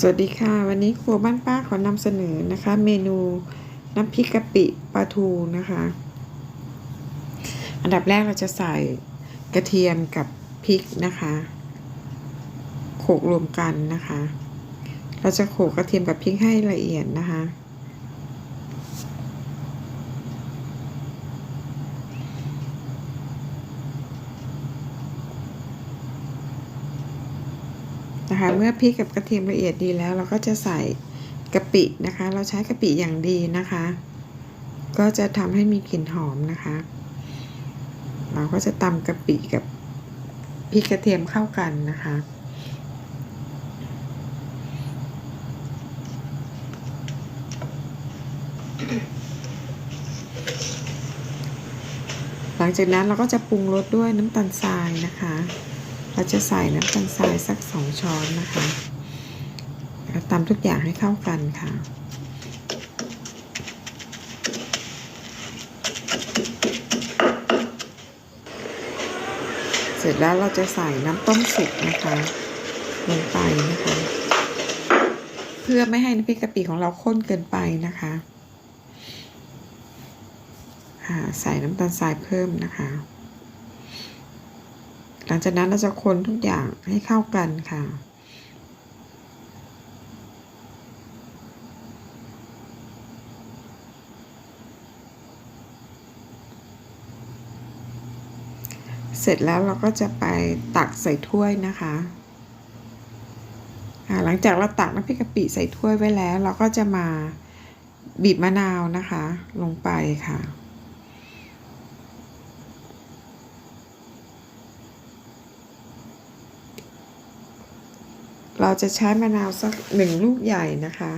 สวัสดีค่ะ วันนี้ครัวบ้านป้าขอนำเสนอนะคะ เมนูน้ำพริกกะปิปลาทูนะคะ อันดับแรกเราจะใส่กระเทียมกับพริกนะคะโขลกรวมกันนะคะ เราจะโขลกกระเทียมกับพริกให้ละเอียดนะคะ นะคะเมื่อพริกกับกระเทียมละเอียดดีแล้ว เราก็จะใส่กะปินะคะ เราใช้กะปิอย่างดีนะคะ ก็จะทำให้มีกลิ่นหอมนะคะ เราก็จะตำกะปิกับพริกกระเทียมเข้ากันนะคะ หลังจากนั้นเราก็จะปรุงรสด้วยน้ำตาลทรายนะคะ เราจะใส่น้ำตาลทรายสักสองช้อนนะคะแล้วตำทุกอย่างให้เข้ากันค่ะเสร็จแล้วเราจะใส่น้ำต้มสุกนะคะลงไปนะคะ เพื่อไม่ให้น้ำพริกกะปิของเราข้นเกินไปนะคะค่ะใส่น้ำตาลทรายเพิ่มนะคะ หลังจากนั้นเราจะคนทุกอย่างให้เข้ากันค่ะ เสร็จแล้วเราก็จะไปตักใส่ถ้วยนะคะหลังจากเราตักน้ำพริกกะปิใส่ถ้วยไว้แล้ว เราก็จะมาบีบมะนาวนะคะ ลงไปค่ะ เราจะใช้มะนาวสักหนึ่งลูกใหญ่นะคะ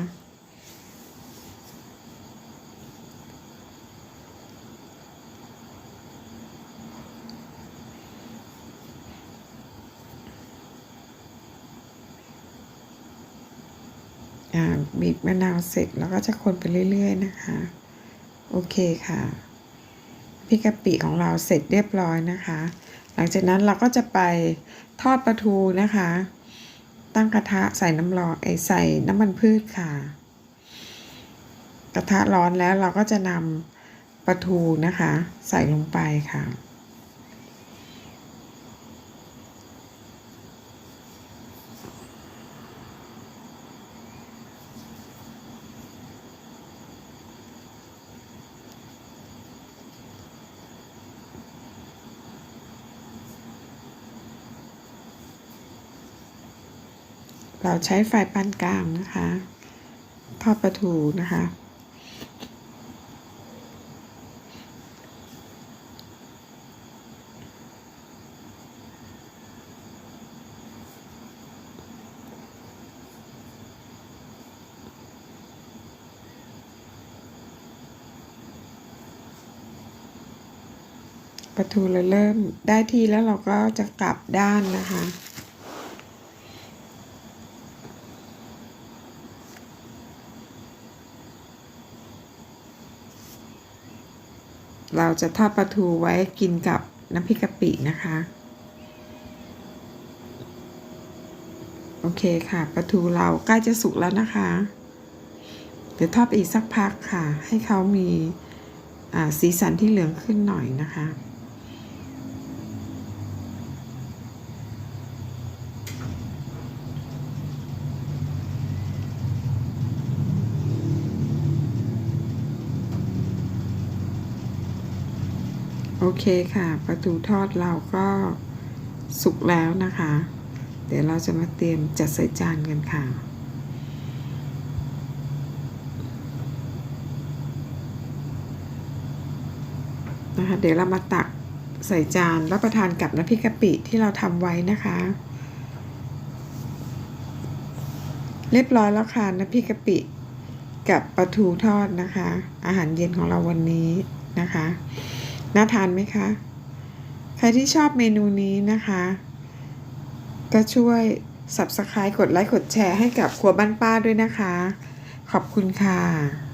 บีบมะนาวเสร็จแล้วก็จะคนไปเรื่อย ๆ นะคะ โอเคค่ะพริกกะปิของเราเสร็จเรียบร้อยนะคะ หลังจากนั้นเราก็จะไปทอดปลาทูนะคะ ตั้งกระทะใส่น้ำร้อนไอใส่น้ำมันพืชค่ะ กระทะร้อนแล้วเราก็จะนำปลาทูนะคะ ใส่ลงไปค่ะ เราใช้ไฟปานกลางนะคะ ทอดปลาทูนะคะ ปลาทูเราเริ่มได้ที่แล้วเราก็จะกลับด้านนะคะ เราจะทอดปลาทูไว้กินกับน้ำพริกกะปินะคะ โอเคค่ะปลาทูเราใกล้จะสุกแล้วนะคะ เดี๋ยวทอดไปอีกสักพักค่ะ ให้เขามีสีสันที่เหลืองขึ้นหน่อยนะคะ โอเคค่ะปลาทูทอดเราก็สุกแล้วนะคะ เดี๋ยวเราจะมาเตรียมจัดใส่จานกันค่ะนะคะเดี๋ยวเรามาตักใส่จานรับประทานกับน้ำพริกกะปิที่เราทำไว้นะคะ เรียบร้อยแล้วค่ะน้ำพริกกะปิ กับปลาทูทอดนะคะ อาหารเย็นของเราวันนี้นะคะ น่าทานไหมคะ ใครที่ชอบเมนูนี้นะคะ ก็ช่วย subscribe กดไลค์กดแชร์ให้กับครัวบ้านป้าด้วยนะคะ ขอบคุณค่ะ